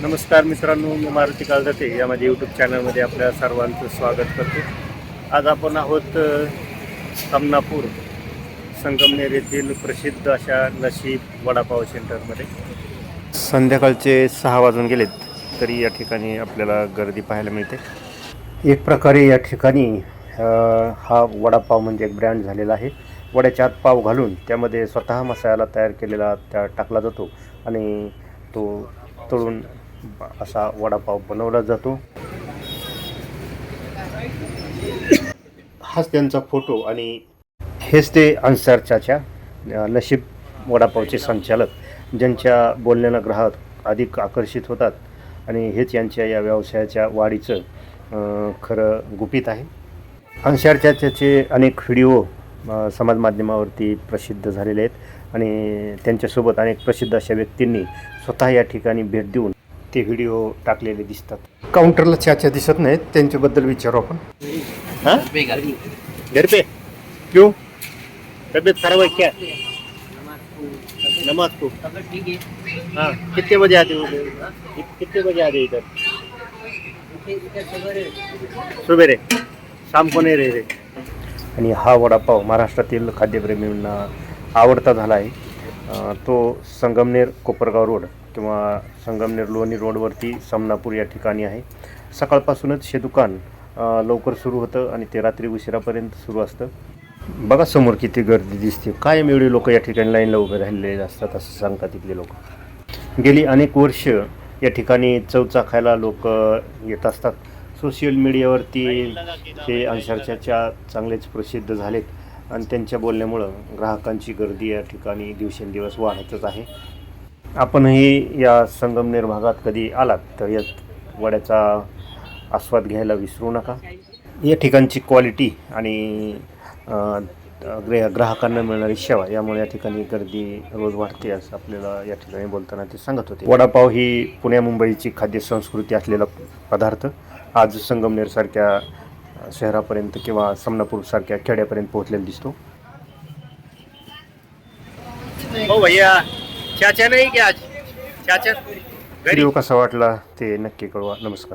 नमस्कार मित्रांनो मी मारुती काळजाते. या माझ्या यूट्यूब चॅनलमध्ये आपल्या सर्वांचं स्वागत करतो. आज आपण आहोत समनापूर संगमनेर येथील प्रसिद्ध अशा नशीब वडापाव सेंटरमध्ये. संध्याकाळचे सहा वाजून गेलेत तरी या ठिकाणी आपल्याला गर्दी पाहायला मिळते. एक प्रकारे या ठिकाणी हा वडापाव म्हणजे एक ब्रँड झालेला आहे. वड्याच्या आत पाव घालून त्यामध्ये स्वतः मसाला तयार केलेला त्या टाकला जातो आणि तो तळून असा वडापाव बनवला जातो. हाच त्यांचा फोटो आणि हेच ते अन्सार चाचा नशीब वडापावचे संचालक ज्यांच्या बोलण्यानं ग्राहक अधिक आकर्षित होतात आणि हेच यांच्या या व्यवसायाच्या वाढीचं खरं गुपित आहे. अन्सार चाचाचे अनेक व्हिडिओ समाज माध्यमावरती प्रसिद्ध झालेले आहेत आणि त्यांच्यासोबत अनेक प्रसिद्ध अशा व्यक्तींनी स्वतः या ठिकाणी भेट देऊन ते व्हिडिओ टाकलेले दिसतात. काउंटरला चाचा दिसत नाहीत त्यांच्याबद्दल विचारू आपण. हाँ? घर पे क्यों तबीयत खराब है क्या नमाज को हाँ कितने बजे आते हो कितने बजे आते इधर सुबेरे शाम को नहीं रहे आणि हा वडापाव महाराष्ट्रातील खाद्यप्रेमींना आवडता झाला आहे. तो संगमनेर कोपरगाव रोड. किंवा संगमनेर लोणी रोडवरती समनापूर या ठिकाणी आहे. सकाळपासूनच हे दुकान लवकर सुरू होतं आणि ते रात्री उशिरापर्यंत सुरू असतं. बघा समोर किती गर्दी दिसते. कायम एवढी लोक या ठिकाणी लाईनला उभे राहिलेले असतात असं सांगतात तिथले लोक. गेली अनेक वर्ष या ठिकाणी चव चाखायला लोक येत असतात. सोशल मीडियावरती हे अंशाच्या चांगलेच प्रसिद्ध झालेत. आणि त्यांच्या बोलण्यामुळं ग्राहकांची गर्दी या ठिकाणी दिवसेंदिवस वाढतच आहे. आपणही या संगमनेर भागात कधी आलात? तर या वड्याचा आस्वाद घ्यायला विसरू नका. या ठिकाणची क्वालिटी आणि ग्रे ग्राहकांना मिळणारी सेवा यामुळे या ठिकाणी गर्दी रोज वाढते असं आपल्याला या ठिकाणी बोलताना ते सांगत होते. वडापाव ही पुण्या मुंबईची खाद्य संस्कृती असलेला पदार्थ. आज संगमनेरसारख्या शहरापर्यंत किंवा समनापूरसारख्या खेड्यापर्यंत पोहोचलेला दिसतो. हो भैया. चाचा नाही की आज? चाचा? व्हिडिओ कसा वाटला ते नक्की कळवा. नमस्कार.